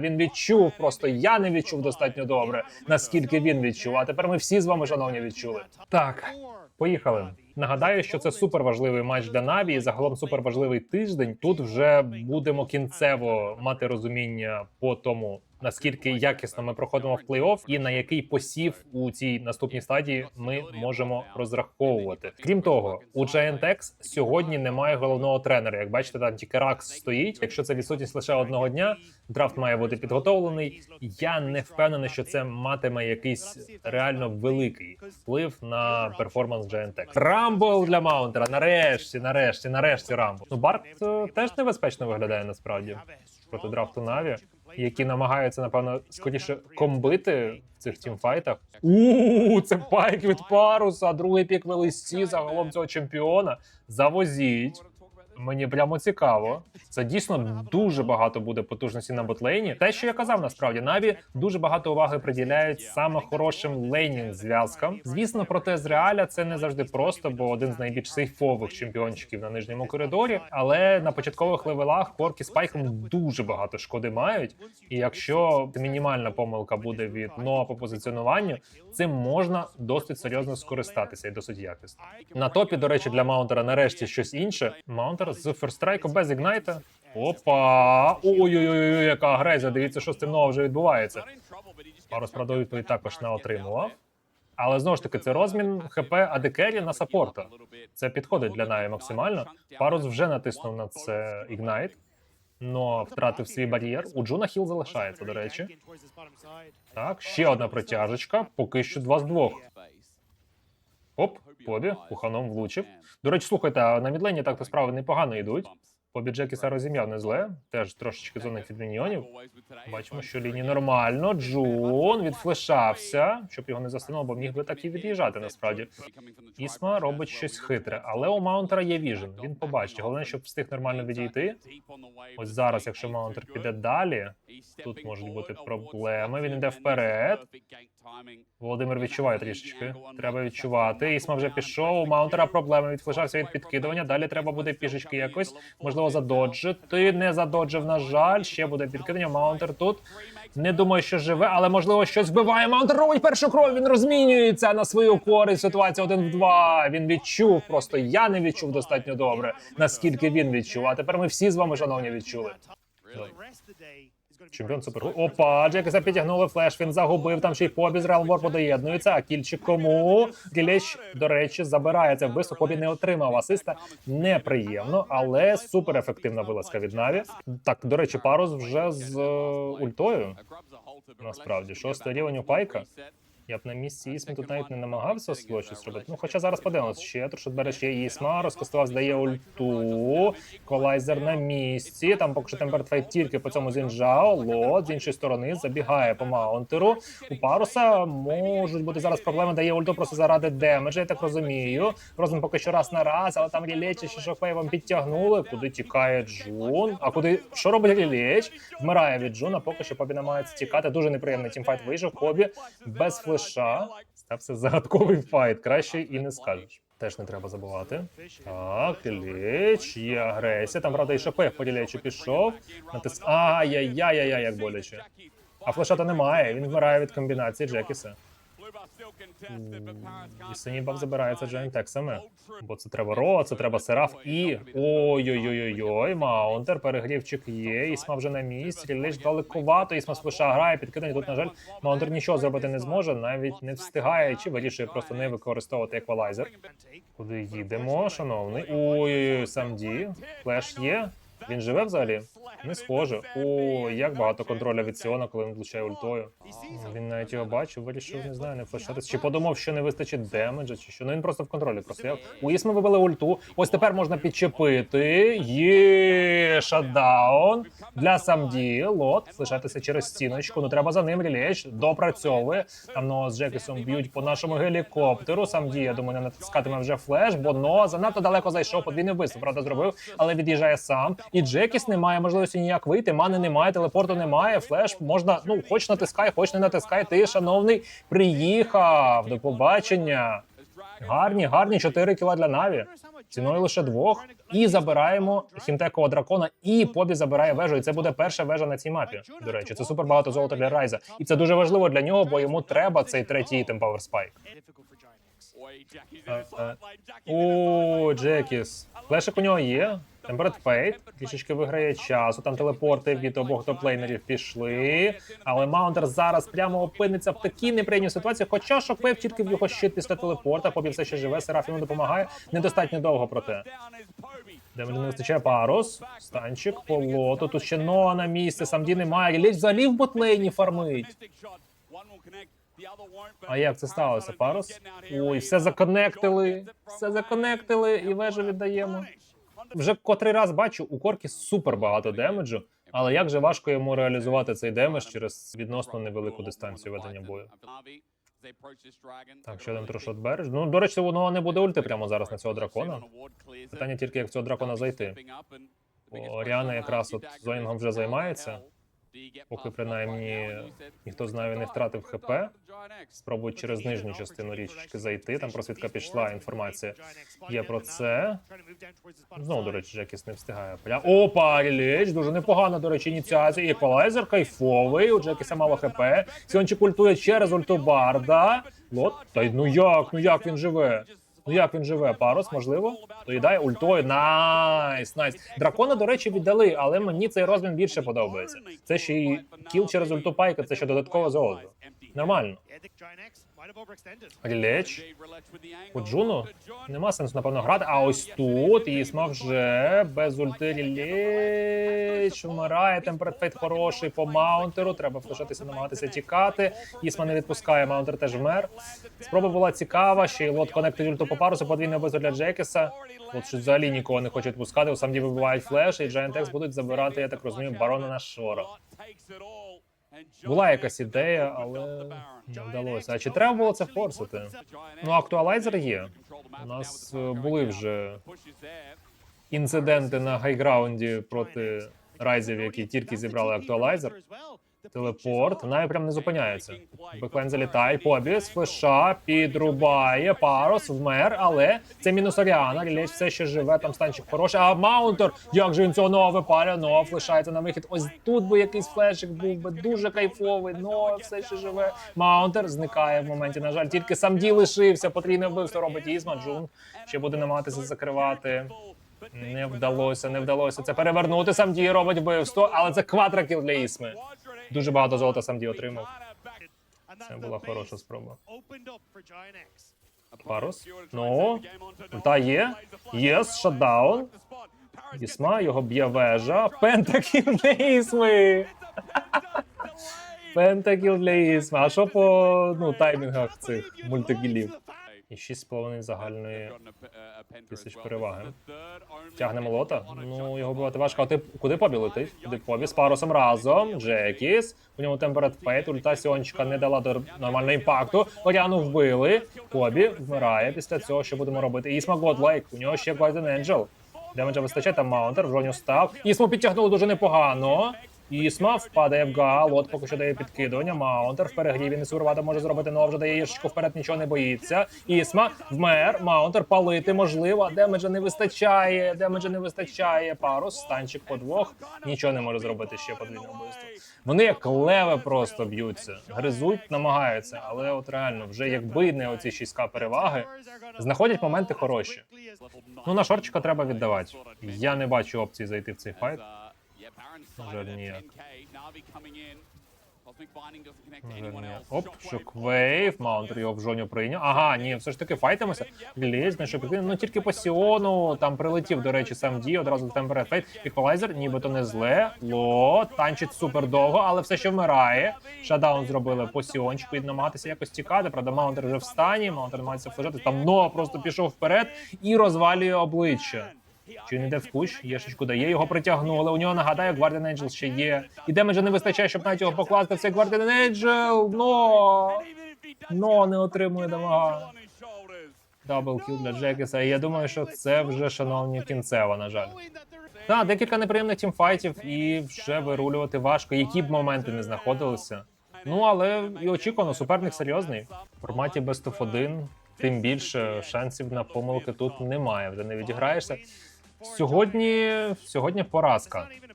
Він відчув просто я не відчув достатньо добре, наскільки він відчув. А тепер ми всі з вами, шановні, відчули. Так, поїхали. Нагадаю, що це суперважливий матч для Наві. І загалом супер важливий тиждень. Тут вже будемо кінцево мати розуміння по тому. Наскільки якісно ми проходимо в плей-офф і на який посів у цій наступній стадії ми можемо розраховувати. Крім того, у GNTX сьогодні немає головного тренера. Як бачите, там тільки Ракс стоїть. Якщо це відсутність лише одного дня, драфт має бути підготовлений. Я не впевнений, що це матиме якийсь реально великий вплив на перформанс GNTX. Рамбл для Маунтера. Нарешті, нарешті, нарешті Рамбл. Ну Барт е, теж небезпечно виглядає насправді проти драфту Наві, які намагаються напевно скоріше комбити в цих тімфайтах. У це пайк від паруса, другий пік листі загалом цього чемпіона. Завозіть. Мені прямо цікаво. Це дійсно дуже багато буде потужності на ботлейні. Те, що я казав, насправді Наві дуже багато уваги приділяють саме хорошим лейнінг зв'язкам. Звісно, проте з реаля це не завжди просто, бо один з найбільш сейфових чемпіончиків на нижньому коридорі. Але на початкових левелах Корк і Спайком дуже багато шкоди мають. І якщо мінімальна помилка буде від Ноа по позиціонуванню, цим можна досить серйозно скористатися і досить якісно. На топі, до речі, для Маунтера нарешті щось інше. Маунтер з ферстрайку без ігнайта. Опа! Ой-ой-ой, яка агресія. Дивіться, що з Ноа вже відбувається. Парус правда відповідь також не отримував. Але знову ж таки, це розмін ХП Адекері на саппорта. Це підходить для Наві максимально. Парус вже натиснув на це Ігнайт, но втратив свій бар'єр. У Джуна хіл залишається, до речі. Так, ще одна протяжечка. Поки що два з двох. Оп, Побі, куханом влучив. До речі, слухайте, а на мідлені так-то справи непогано йдуть. Побі Джекіса розім'яв не зле. Теж трошечки зоних від міньйонів. Бачимо, що лінії нормально. Джун відфлешався, щоб його не застануло, бо міг би так і від'їжджати насправді. Ісма робить щось хитре, але у Маунтера є віжен. Він побачить. Головне, щоб встиг нормально відійти. Ось зараз, якщо Маунтер піде далі, тут можуть бути проблеми. Він йде вперед. Володимир відчуває трішечки. Треба відчувати. Ісма вже пішов. У Маунтера проблеми. Відфлешався від підкидування. Далі треба буде пішечки якось. Можливо, задоджити. Не задоджив, на жаль. Ще буде підкидання. Маунтер тут. Не думаю, що живе, але можливо щось вбиває. Маунтер робить першу кров. Він розмінюється на свою користь. Ситуація один в два. Він відчув. Просто я не відчув достатньо добре, наскільки він відчув. А тепер ми всі з вами, шановні, відчули. Чемпіон супер. Опа, Джекеса підтягнули флеш. Він загубив. Там ще й побі з Реалвор подоєднується. А кільчик кому? Рілеч, до речі, забирається вбивство. Побі не отримав асиста. Неприємно, але супер ефективна вилазка від Наві. Так, до речі, парус вже з е, ультою. Насправді, шостий рівень у пайка. Я б на місці Ісми тут навіть не намагався свого щось робити. Ну, хоча зараз подивимось, ще трошки бере ще Ісма, розкостував, здає ульту, колайзер на місці. Там поки що темперфайт тільки по цьому зінжао. Лот з іншої сторони забігає по маунтеру. У паруса можуть бути зараз проблеми, дає ульту просто заради демеджа, я так розумію. Розум поки що раз на раз, але там Рілечі ще шоквейвом підтягнули. Куди тікає Джун? А куди що робить Рілеч? Вмирає від Джуна, поки що Побі намагається тікати. Дуже неприємний тімфайт вийшов. Побі без флеша. Стався загадковий файт. Краще і не скажеш. Теж не треба забувати. Так, Ліч, є агресія. Там, правда, і ШП по пішов. Натис... Ай-яй-яй-яй, як боляче. А флешата немає, він вмирає від комбінації Джекіса. І синій баф забирається Джейнтексами. Бо це треба Ро, це треба Сераф і. Ой-ой-ой-ой, Маунтер, перегрівчик є. Ісма вже на місці. Лиш далековато. Ісма з грає, підкидання. Тут, на жаль, Маунтер нічого зробити не зможе, навіть не встигає чи вирішує просто не використовувати еквалайзер. Куди їдемо, шановний? Ой-ой-ой, сам Ді. Флеш є. Він живе взагалі? Не схоже. О, як багато контроля від Сіона, коли він влучає ультою. Він навіть його бачив, вирішив, не знаю, не флешатись. Чи подумав, що не вистачить демеджа, чи що. Ну він просто в контролі простояв. У Ісми вибили ульту. Ось тепер можна підчепити. Є шатдаун для самді. Лот лишатися через стіночку. Ну треба за ним рілеч. Допрацьовує. Там Ноа з Джекісом б'ють по нашому гелікоптеру. Самді, я думаю, не натискатиме вже флеш, бо Ноа занадто далеко зайшов. Подвійне вбивство, правда, зробив, але від'їжджає сам. І Джекіс не має можливості ніяк вийти. Мани немає, телепорту немає. Флеш можна, ну хоч натискай, хоч не натискай. Ти, шановний, приїхав. До побачення. Гарні, гарні 4 кіла для Наві. ціною лише двох. І забираємо хімтекового дракона, і Побі забирає вежу. І це буде перша вежа на цій мапі. До речі, це супер багато золота для Райза. І це дуже важливо для нього, бо йому треба цей третій ітем Power Spike. Е, е. О, Джекіс. Флешик у нього є. Температ Фейт трішечки виграє часу. Там телепорти від обох топлейнерів пішли. Але Маунтер зараз прямо опиниться в такій неприємній ситуації. Хоча Шоквейв чітки в його щит після телепорта. Побі все ще живе. Сераф допомагає. Недостатньо довго проте. Де мені не вистачає парус. Станчик, полото. Тут ще Ноа на місці. Самді немає. Ліч взагалі в ботлейні фармить. А як це сталося, парус? Ой, все законектили. Все законектили і вежу віддаємо. Вже котрий раз бачу, у Коркі супер багато демеджу, але як же важко йому реалізувати цей демедж через відносно невелику дистанцію ведення бою. Так, що там трошот береш? Ну, до речі, воно не буде ульти прямо зараз на цього дракона. Питання тільки, як цього дракона зайти. Бо Ріана якраз от зонінгом вже займається. Поки принаймні ніхто з Наві не втратив ХП. Спробують через нижню частину річки зайти. Там просвідка пішла, інформація є про це. Знову, до речі, Джекіс не встигає. Пля... Опа, Ріліч, дуже непогана, до речі, ініціація. Еквалайзер кайфовий, у Джекіса мало ХП. Сіончик ультує через ульту Барда. Лот, та й ну як, ну як він живе? Ну як він живе? Парус, можливо? Доїдає ультою. Найс, найс. Дракона, до речі, віддали, але мені цей розмін більше подобається. Це ще й кіл через ульту пайка, це ще додаткове золото. Нормально. Рілеч. У Джуну нема сенсу, напевно, грати. А ось тут Ісма вже без ульти Рілеч вмирає. Температфейт хороший по маунтеру. Треба втушитися, намагатися тікати. Ісма не відпускає, маунтер теж вмер. Спроба була цікава. Ще й лот конектить ульту по парусу, подвійне вбивство для Джекіса. От щось взагалі нікого не хочуть відпускати. У самді вибивають флеш, і Giant будуть забирати, я так розумію, барона на шора. Була якась ідея, але не вдалося. А чи треба було це форсити? Ну, актуалайзер є. У нас е, були вже інциденти на хайграунді проти райзів, які тільки зібрали актуалайзер. Телепорт, навіть прям не зупиняється. Беклайн залітає, побіс, флеша, підрубає, парус, вмер, але це мінус Оріана, Рілеч все ще живе, там станчик хороший, а Маунтер, як же він цього нова випалює, но флешається на вихід. Ось тут би якийсь флешик був би дуже кайфовий, но все ще живе. Маунтер зникає в моменті, на жаль, тільки сам Ді лишився, потрійне вбивство робить Ізма, Джун ще буде намагатися закривати. Не вдалося, не вдалося це перевернути. Сам Ді робить вбивство, але це квадракіл для Ісми. Дуже багато золота сам Ді отримав. Це була хороша спроба. Парус. Ну, та є. Єс, шатдаун. Ісма, його б'є вежа. Пентакіл для Ісми. Пентакіл для Ісми. А що по ну, таймінгах цих мультикілів? І 6,5 загальної тисяч переваги. Тягне молота. Ну, його бувати важко. А ти куди побі летить? Куди побі? З парусом разом. Джекіс. У ньому температ фейт. Ульта Сіончика не дала до нормального імпакту. Оріану вбили. Побі вмирає після цього. Що будемо робити? Ісма Годлайк. У нього ще Guardian Angel. Демеджа вистачає, там маунтер, в жоню став. Ісму підтягнули дуже непогано. Ісма впадає в гал, от поки що дає підкидування. Маунтер в перегріві не сурвати може зробити, но вже дає їжечку вперед, нічого не боїться. Ісма вмер, маунтер палити можливо, демеджа не вистачає, демеджа не вистачає. Парус, станчик по двох, нічого не може зробити ще подвійне вбивство. Вони як леви просто б'ються, гризуть, намагаються, але от реально, вже якби не оці 6к переваги, знаходять моменти хороші. Ну на шорчика треба віддавати. Я не бачу опції зайти в цей файт. Жаль, ніяк. Оп, шоквейв, маунтер його в жоню прийняв. Ага, ні, все ж таки файтимося. Гліз, на шоквейв, ну тільки по Сіону, там прилетів, до речі, сам Ді, одразу Темперет Фейт. Еквалайзер, нібито не зле. Ло, танчить супер довго, але все ще вмирає. Шадаун зробили по Сіончику і намагатися якось тікати. Правда, маунтер вже в стані, маунтер намагається флажати. Там но просто пішов вперед і розвалює обличчя. Чи він іде в кущ, єшечку дає, його притягнули. У нього нагадаю, Guardian Angel ще є. І демеджа не вистачає, щоб навіть його покласти. Це Guardian Angel, но но не отримує дамага. Даблкіл для Джекіса. І я думаю, що це вже шановні кінцева, на жаль. Так, декілька неприємних тімфайтів, і вже вирулювати важко, які б моменти не знаходилися. Ну але і очікувано, суперник серйозний. В форматі Best of 1 тим більше шансів на помилки тут немає. Вже не відіграєшся. Сьогодні, сьогодні поразка.